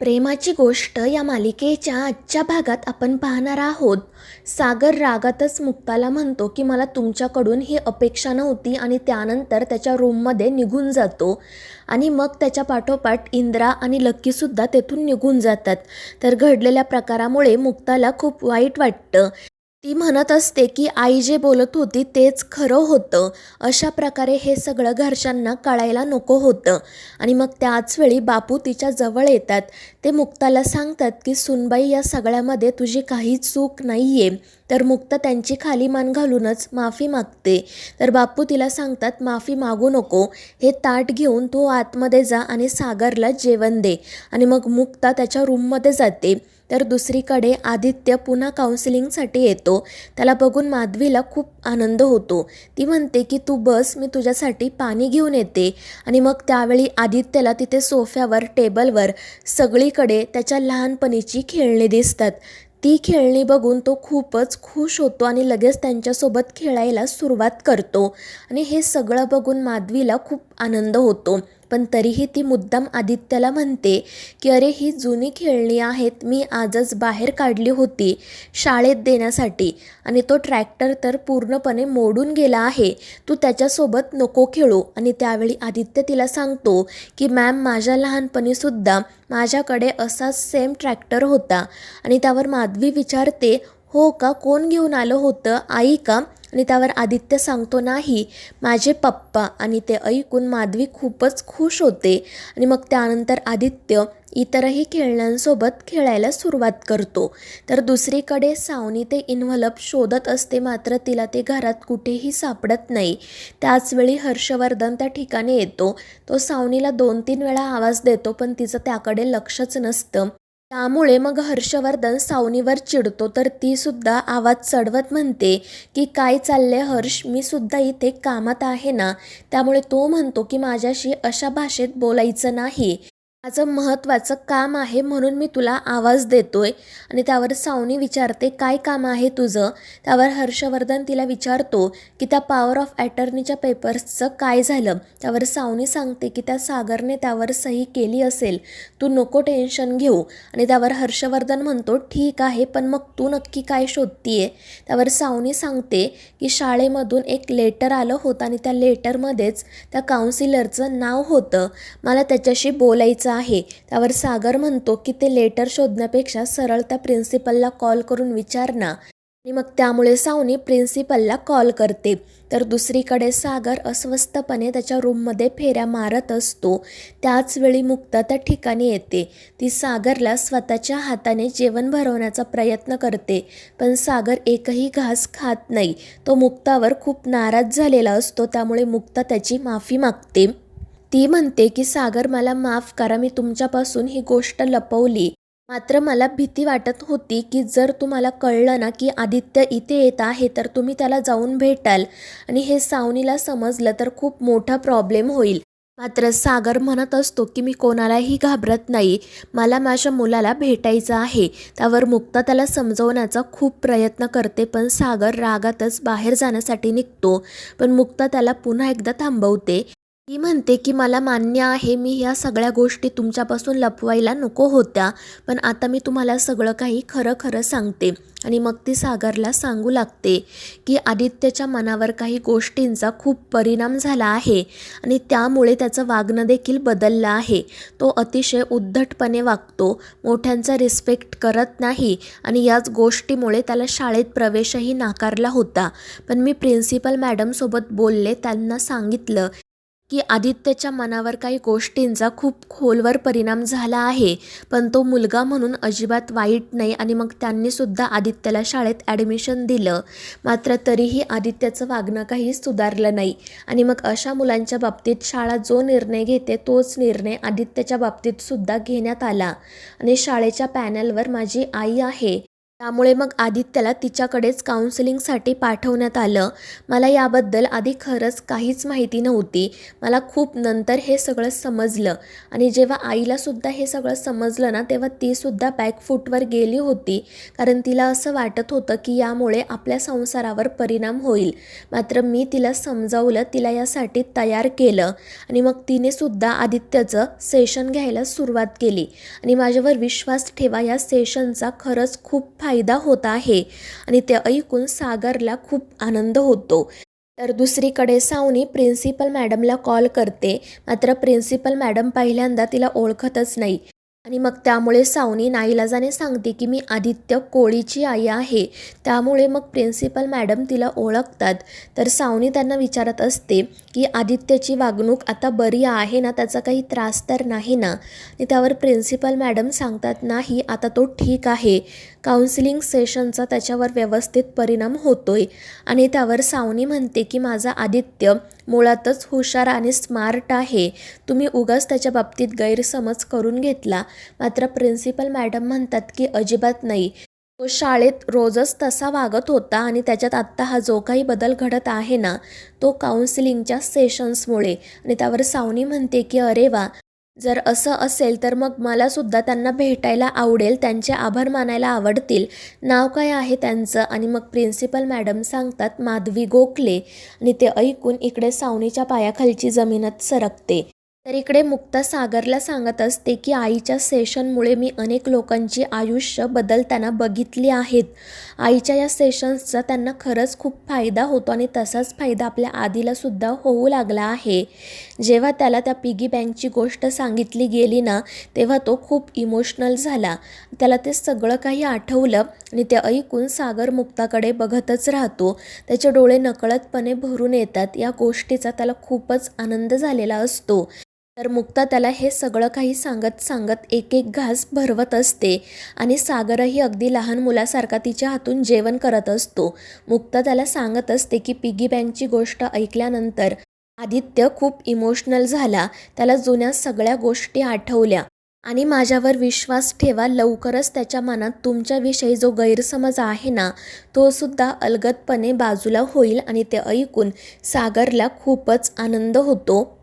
प्रेमाची गोष्ट या मालिकेच्या आजच्या भागात आपण पाहणार आहोत. सागर रागातच मुक्ताला म्हणतो की मला तुमच्याकडून ही अपेक्षा नव्हती आणि त्यानंतर त्याच्या रूममध्ये निघून जातो. आणि मग त्याच्या पाठोपाठ इंद्रा आणि लक्कीसुद्धा तेथून निघून जातात. तर घडलेल्या प्रकारामुळे मुक्ताला खूप वाईट वाटतं. ती म्हणत असते की आई जे बोलत होती तेच खरं होतं. अशा प्रकारे हे सगळं घरच्यांना कळायला नको होतं. आणि मग त्याच वेळी बापू तिच्या जवळ येतात. ते मुक्ताला सांगतात की सुनबाई या सगळ्यामध्ये तुझी काही चूक नाही आहे तर मुक्ता त्यांची खाली मान घालूनच माफी मागते. तर बापू तिला सांगतात माफी मागू नको. हे ताट घेऊन तू आतमध्ये जा आणि सागरला जेवण दे. आणि मग मुक्ता त्याच्या रूममध्ये जाते. तर दुसरीकडे आदित्य पुन्हा काउन्सिलिंगसाठी येतो. त्याला बघून माधवीला खूप आनंद होतो. ती म्हणते की तू बस मी तुझ्यासाठी पाणी घेऊन येते. आणि मग त्यावेळी आदित्यला तिथे सोफ्यावर टेबलवर सगळीकडे त्याच्या लहानपणीची खेळणी दिसतात. ती खेळणी बघून तो खूपच खुश होतो आणि लगेच त्यांच्यासोबत खेळायला सुरुवात करतो. आणि हे सगळं बघून माधवीला खूप आनंद होतो. पण तरीही ती मुद्दाम आदित्यला म्हणते की अरे ही जुनी खेळणी आहेत. मी आजच बाहेर काढली होती शाळेत देण्यासाठी आणि तो ट्रॅक्टर तर पूर्णपणे मोडून गेला आहे. तू त्याच्यासोबत नको खेळू. आणि त्यावेळी आदित्य तिला सांगतो की मॅम माझ्या लहानपणीसुद्धा माझ्याकडे असाच सेम ट्रॅक्टर होता आणि त्यावर माधवी विचारते हो का? कोण घेऊन आलं होतं? आई का? आणि त्यावर आदित्य सांगतो नाही. माझे पप्पा आणि ते ऐकून माधवी खूपच खुश होते आणि मग त्यानंतर आदित्य इतरही खेळण्यांसोबत खेळायला सुरुवात करतो. तर दुसरीकडे सावनी ते इन्व्हलप शोधत असते मात्र तिला ते घरात कुठेही सापडत नाही. त्याचवेळी हर्षवर्धन त्या ठिकाणी येतो. तो सावनीला दोन तीन वेळा आवाज देतो पण तिचं त्याकडे लक्षच नसतं. त्यामुळे मग हर्षवर्धन सावनीवर चिडतो तर ती सुद्धा आवाज चढवत म्हणते की काय चाललंय हर्ष? मी सुद्धा इथे कामात आहे ना. त्यामुळे तो म्हणतो की माझ्याशी अशा भाषेत बोलायचं नाही. माझं महत्त्वाचं काम आहे म्हणून मी तुला आवाज देतोय. आणि त्यावर सावनी विचारते काय काम आहे तुझं? त्यावर हर्षवर्धन तिला विचारतो की त्या पॉवर ऑफ अटर्नीच्या पेपर्सचं काय झालं? त्यावर सावनी सांगते की त्या सागरने त्यावर सही केली असेल. तू नको टेन्शन घेऊ. आणि त्यावर हर्षवर्धन म्हणतो ठीक आहे पण मग तू नक्की काय शोधतीये? त्यावर सावनी सांगते की शाळेमधून एक लेटर आलं होतं आणि त्या लेटरमध्येच त्या काउन्सिलरचं नाव होतं. मला त्याच्याशी बोलायचं आहे. त्यावर सागर म्हणतो की ते लेटर शोधण्यापेक्षा सरळ त्या प्रिन्सिपलला कॉल करून विचार ना आणि मग त्यामुळे सावनी प्रिन्सिपलला कॉल करते. तर दुसरीकडे सागर अस्वस्थपणे त्याच्या रूममध्ये फेऱ्या मारत असतो. त्याच वेळी मुक्ता त्या ठिकाणी येते. ती सागरला स्वतःच्या हाताने जेवण भरवण्याचा प्रयत्न करते. पण सागर एकही घास खात नाही. तो मुक्तावर खूप नाराज झालेला असतो. त्यामुळे मुक्ता त्याची माफी मागते. ती म्हणते की सागर मला माफ करा मी तुमच्यापासून ही गोष्ट लपवली. मात्र मला भीती वाटत होती की जर तुम्हाला कळलं ना की आदित्य इथे येत आहे तर तुम्ही त्याला जाऊन भेटाल. आणि हे सावनीला समजलं तर खूप मोठा प्रॉब्लेम होईल. मात्र सागर म्हणत असतो की मी कोणालाही घाबरत नाही. मला माझ्या मुलाला भेटायचं आहे. त्यावर मुक्ता त्याला समजवण्याचा खूप प्रयत्न करते पण सागर रागातच बाहेर जाण्यासाठी निघतो. पण मुक्ता त्याला पुन्हा एकदा थांबवते. ती म्हणते की मला मान्य आहे मी ह्या सगळ्या गोष्टी तुमच्यापासून लपवायला नको होत्या. पण आता मी तुम्हाला सगळं काही खरं खरं सांगते आणि मग ती सागरला सांगू लागते की आदित्यच्या मनावर काही गोष्टींचा खूप परिणाम झाला आहे आणि त्यामुळे त्याचं वागणं देखील बदललं आहे. तो अतिशय उद्धटपणे वागतो मोठ्यांचा रिस्पेक्ट करत नाही आणि याच गोष्टीमुळे त्याला शाळेत प्रवेशही नाकारला होता. पण मी प्रिन्सिपल मॅडमसोबत बोलले त्यांना सांगितलं की आदित्यच्या मनावर काही गोष्टींचा खूप खोलवर परिणाम झाला आहे. पण तो मुलगा म्हणून अजिबात वाईट नाही आणि मग त्यांनीसुद्धा आदित्यला शाळेत ॲडमिशन दिलं. मात्र तरीही आदित्यचं वागणं काही सुधारलं नाही. आणि मग अशा मुलांच्या बाबतीत शाळा जो निर्णय घेते तोच निर्णय आदित्यच्या बाबतीतसुद्धा घेण्यात आला. आणि शाळेच्या पॅनलवर माझी आई आहे. त्यामुळे मग आदित्यला तिच्याकडेच काउन्सिलिंगसाठी पाठवण्यात आलं. मला याबद्दल आधी खरंच काहीच माहिती नव्हती. मला खूप नंतर हे सगळं समजलं. आणि जेव्हा आईलासुद्धा हे सगळं समजलं ना तेव्हा तीसुद्धा बॅकफूटवर गेली होती. कारण तिला असं वाटत होतं की यामुळे आपल्या संसारावर परिणाम होईल. मात्र मी तिला समजावलं तिला यासाठी तयार केलं. आणि मग तिनेसुद्धा आदित्यचं सेशन घ्यायला सुरुवात केली. आणि माझ्यावर विश्वास ठेवा या सेशनचा खरंच खूप फायदा होत आहे आणि ते ऐकून सागरला खूप आनंद होतो. तर दुसरीकडे सावनी प्रिन्सिपल मॅडमला कॉल करते. मात्र प्रिन्सिपल मॅडम पहिल्यांदा तिला ओळखतच नाही. आणि मग त्यामुळे सावनी नाईलाजाने सांगते की मी आदित्य कोळीची आई आहे. त्यामुळे मग प्रिन्सिपल मॅडम तिला ओळखतात. तर सावनी त्यांना विचारत असते की आदित्यची वागणूक आता बरी आहे ना? त्याचा काही त्रास तर नाही ना? आणि त्यावर प्रिन्सिपल मॅडम सांगतात नाही आता तो ठीक आहे. काउन्सिलिंग सेशनचा त्याच्यावर व्यवस्थित परिणाम होतोय. आणि त्यावर सावनी म्हणते की माझा आदित्य मुळातच हुशार आणि स्मार्ट आहे. तुम्ही उगाच त्याच्या बाबतीत गैरसमज करून घेतला. मात्र प्रिन्सिपल मॅडम म्हणतात की अजिबात नाही. तो शाळेत रोजच तसा वागत होता आणि त्याच्यात आत्ता हा जो काही बदल घडत आहे ना तो काउन्सिलिंगच्या सेशन्समुळे आणि त्यावर सावनी म्हणते की अरे वा जर असं असेल तर मग मलासुद्धा त्यांना भेटायला आवडेल त्यांचे आभार मानायला आवडतील. नाव काय आहे त्यांचं? आणि मग प्रिन्सिपल मॅडम सांगतात माधवी गोखले. आणि ते ऐकून इकडे सावनीच्या पायाखालची जमीनच सरकते. तर इकडे मुक्ता सागरला सांगत असते की आईच्या सेशनमुळे मी अनेक लोकांची आयुष्य बदलताना बघितली आहेत. आईच्या या सेशन्सचा त्यांना खरंच खूप फायदा होतो आणि तसाच फायदा आपल्या आधीलासुद्धा होऊ लागला आहे. जेव्हा त्याला त्या पिगी बँकची गोष्ट सांगितली गेली ना तेव्हा तो खूप इमोशनल झाला. त्याला ते सगळं काही आठवलं आणि ते ऐकून सागर मुक्ताकडे बघतच राहतो. त्याचे डोळे नकळतपणे भरून येतात. या गोष्टीचा त्याला खूपच आनंद झालेला असतो. तर मुक्ता त्याला हे सगळं काही सांगत सांगत एक एक घास भरवत असते आणि सागरही अगदी लहान मुलासारखा तिच्या हातून जेवण करत असतो. मुक्ता त्याला सांगत असते की पिगी बँकची गोष्ट ऐकल्यानंतर आदित्य खूप इमोशनल झाला. त्याला जुन्या सगळ्या गोष्टी आठवल्या. आणि माझ्यावर विश्वास ठेवा लवकरच त्याच्या मनात तुमच्याविषयी जो गैरसमज आहे ना तो सुद्धा अलगदपणे बाजूला होईल आणि ते ऐकून सागरला खूपच आनंद होतो.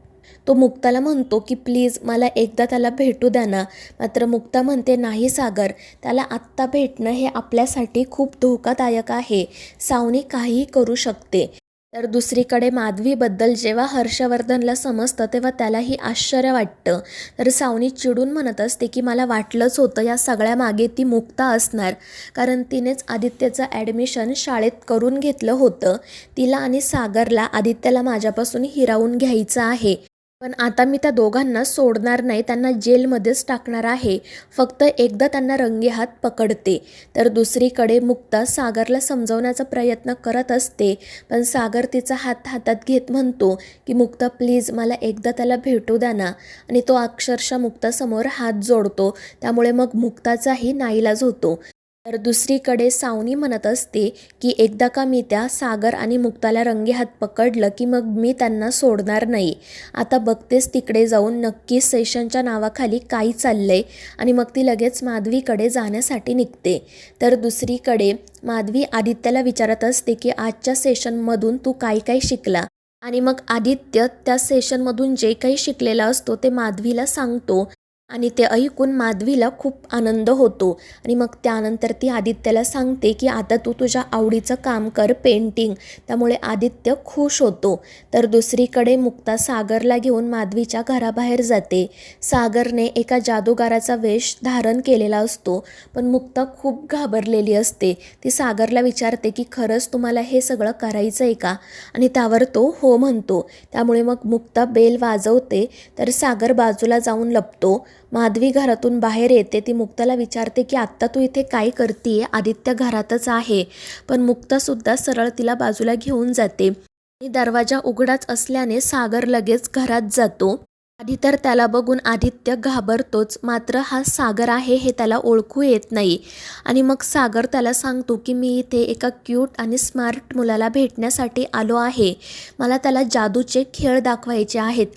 तो मुक्ताला म्हणतो की प्लीज मला एकदा त्याला भेटू द्या ना. मात्र मुक्ता म्हणते नाही सागर त्याला आत्ता भेटणं हे आपल्यासाठी खूप धोकादायक आहे. सावनी काहीही करू शकते. तर दुसरीकडे माधवीबद्दल जेव्हा हर्षवर्धनला समजतं तेव्हा त्यालाही आश्चर्य वाटतं. तर सावनी चिडून म्हणत असते की मला वाटलंच होतं या सगळ्या मागे ती मुक्ता असणार. कारण तिनेच आदित्यचं ॲडमिशन शाळेत करून घेतलं होतं. तिला आणि सागरला आदित्यला माझ्यापासून हिरावून घ्यायचं आहे. पण आता मी त्या दोघांना सोडणार नाही त्यांना जेलमध्येच टाकणार आहे. फक्त एकदा त्यांना रंगेहात पकडते. तर दुसरीकडे मुक्ता सागरला समजवण्याचा प्रयत्न करत असते. पण सागर तिचा हात हातात घेत म्हणतो की मुक्ता प्लीज मला एकदा त्याला भेटू द्या ना. आणि तो अक्षरशः मुक्तासमोर हात जोडतो. त्यामुळे मग मुक्ताचाही नाईलाज होतो. तर दुसरीकडे सावनी म्हणत असते की एकदा का मी त्या सागर आणि मुक्ताला रंगेहात पकडलं की मग मी त्यांना सोडणार नाही. आता बघतेच तिकडे जाऊन नक्की सेशनच्या नावाखाली काय चाललंय आणि मग ती लगेच माधवीकडे जाण्यासाठी निघते. तर दुसरीकडे माधवी आदित्यला विचारत असते की आजच्या सेशनमधून तू काय काय शिकला? आणि मग आदित्य त्या सेशनमधून जे काही शिकलेला असतो ते माधवीला सांगतो. आणि ते ऐकून माधवीला खूप आनंद होतो. आणि मग त्यानंतर ती आदित्यला सांगते की आता तू तुझ्या आवडीचं काम कर पेंटिंग त्यामुळे आदित्य खुश होतो. तर दुसरीकडे मुक्ता सागरला घेऊन माधवीच्या घराबाहेर जाते. सागरने एका जादूगाराचा वेश धारण केलेला असतो पण मुक्ता खूप घाबरलेली असते. ती सागरला विचारते की खरंच तुम्हाला हे सगळं करायचं आहे का? आणि त्यावर तो हो म्हणतो. त्यामुळे मग मुक्ता बेल वाजवते तर सागर बाजूला जाऊन लपतो. माधवी घरातून बाहेर येते. ती मुक्ताला विचारते की आत्ता तू इथे काय करते आदित्य घरातच आहे. पण मुक्तासुद्धा सरळ तिला बाजूला घेऊन जाते. आणि दरवाजा उघडाच असल्याने सागर लगेच घरात जातो. आधी तर त्याला बघून आदित्य घाबरतोच. मात्र हा सागर आहे हे त्याला ओळखू येत नाही. आणि मग सागर त्याला सांगतो की मी इथे एका क्यूट आणि स्मार्ट मुलाला भेटण्यासाठी आलो आहे. मला त्याला जादूचे खेळ दाखवायचे आहेत.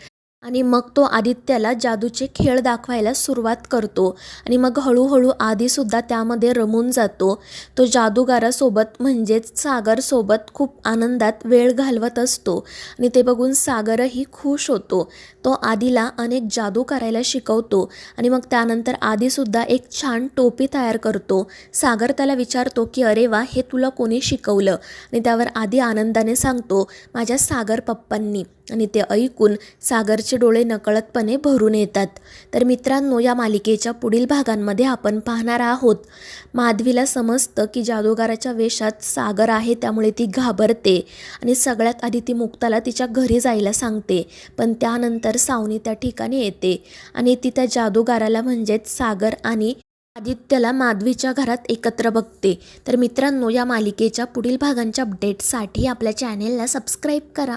आणि मग तो आदित्याला जादूचे खेळ दाखवायला सुरुवात करतो. आणि मग हळूहळू आधीसुद्धा त्यामध्ये रमून जातो. तो जादूगारासोबत म्हणजेच सागरसोबत खूप आनंदात वेळ घालवत असतो. आणि ते बघून सागरही खुश होतो. तो आधीला अनेक जादू करायला शिकवतो. आणि मग त्यानंतर आधीसुद्धा एक छान टोपी तयार करतो. सागर त्याला विचारतो की अरे वा हे तुला कोणी शिकवलं? आणि त्यावर आधी आनंदाने सांगतो माझ्या सागर पप्पांनी. आणि ते ऐकून सागरचे डोळे नकळतपणे भरून येतात. तर मित्रांनो या मालिकेच्या पुढील भागांमध्ये आपण पाहणार आहोत. माधवीला समजतं की जादूगाराच्या वेशात सागर आहे त्यामुळे ती घाबरते आणि सगळ्यात आधी ती मुक्ताला तिच्या घरी जायला सांगते. पण त्यानंतर सावनी त्या ठिकाणी येते आणि ती त्या जादूगाराला म्हणजेच सागर आणि आदित्यला माधवीच्या घरात एकत्र बघते. तर मित्रांनो या मालिकेच्या पुढील भागांच्या अपडेटसाठी आपल्या चॅनेलला सबस्क्राईब करा.